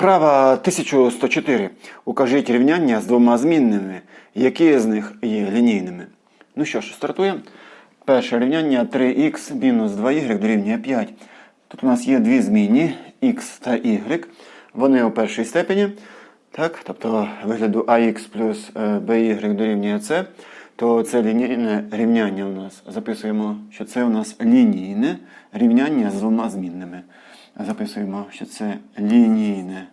Вправа 1104. Укажіть рівняння з двома змінними, які з них є лінійними. Ну що ж, стартуємо. Перше рівняння 3х мінус 2y дорівнює 5. Тут у нас є дві змінні x та y. Вони у першій степені. Так, тобто вигляду ax плюс е, by дорівнює c, то це лінійне рівняння у нас. Записуємо, що це у нас лінійне рівняння з двома змінними. Записуємо, що це лінійне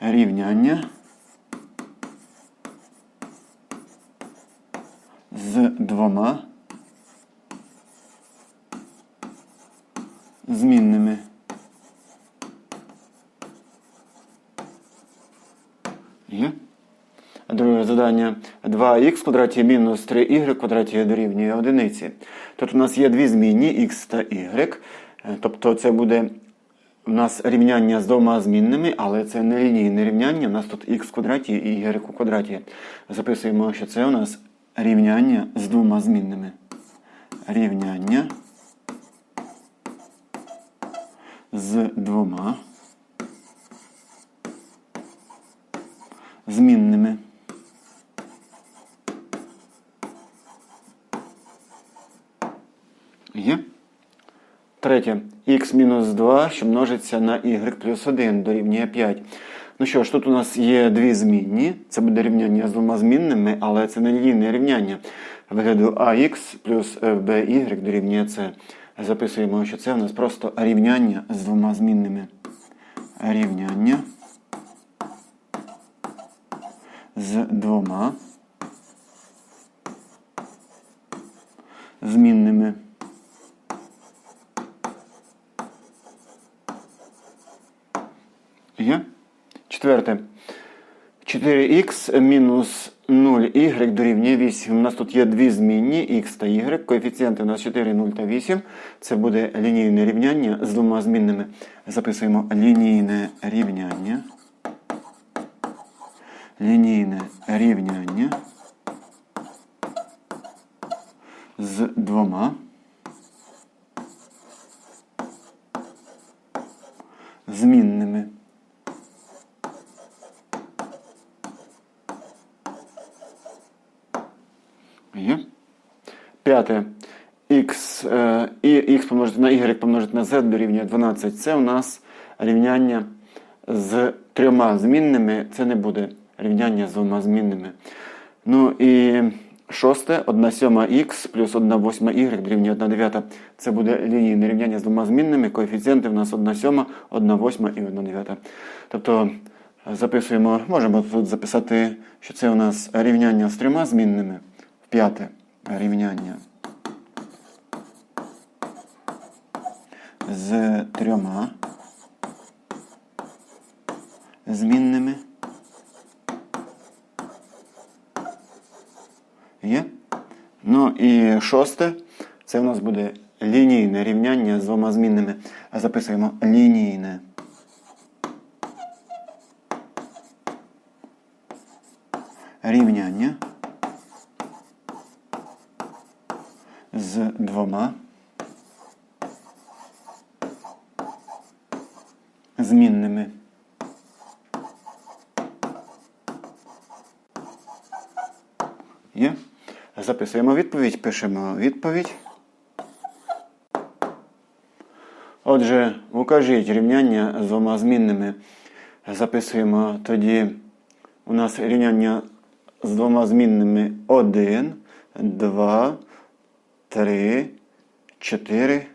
рівняння з двома змінними. Є? Друге завдання 2х в квадраті мінус 3y в квадраті дорівнює одиниці. Тут у нас є дві змінні х та y. Е, Тобто це буде у нас рівняння з двома змінними, але це не лінійне рівняння. У нас тут х в квадраті і y у квадраті. Записуємо, що це у нас рівняння з двома змінними. Рівняння з двома змінними. Є. Третє. х мінус 2, що множиться на y плюс 1 дорівнює 5. Ну що ж, тут у нас є дві змінні. Це буде рівняння з двома змінними, але це не лінійне рівняння. Вигляду ax плюс by дорівнює c. Записуємо, що це у нас просто рівняння з двома змінними. Рівняння з двома змінними. Є? Четверте. 4х мінус 0y дорівнює 8. У нас тут є дві змінні х та y. Коефіцієнти у нас 4, 0 та 8. Це буде лінійне рівняння з двома змінними. Записуємо лінійне рівняння. Лінійне рівняння з двома змінними. Є. П'яте. Х, е, і х помножити на y помножити на z дорівнює 12. Це у нас рівняння з трьома змінними. Це не буде рівняння з двома змінними. Ну і шосте, 1 сьома х плюс 1 восьма y дорівнює 1 дев'ята. Це буде лінійне рівняння з двома змінними. Коефіцієнти в нас 1 сьома, 1 восьма і 1 дев'ята. Тобто записуємо, можемо тут записати, що це у нас рівняння з трьома змінними. П'яте рівняння з трьома змінними. Є? Ну і шосте, це у нас буде лінійне рівняння з двома змінними. Записуємо лінійне. Рівняння з двома змінними. Є? Записуємо відповідь, пишемо відповідь. Отже, укажіть рівняння з двома змінними. Записуємо тоді у нас рівняння з двома змінними 1, 2, 3, 4,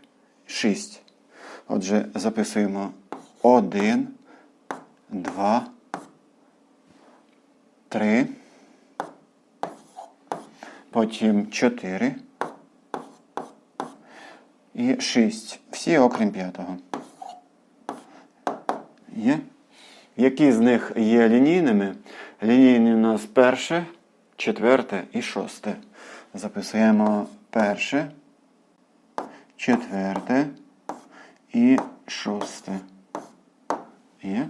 6. Отже, записуємо 1, 2, 3, потім 4 і 6. Всі окрім п'ятого. Є? Які з них є лінійними? Лінійні у нас перше, четверте і шосте. Записуємо перше, четверте і шосте. Є?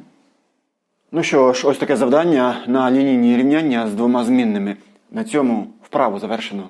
Ну що ж, ось таке завдання на лінійні рівняння з двома змінними. На цьому вправу завершено.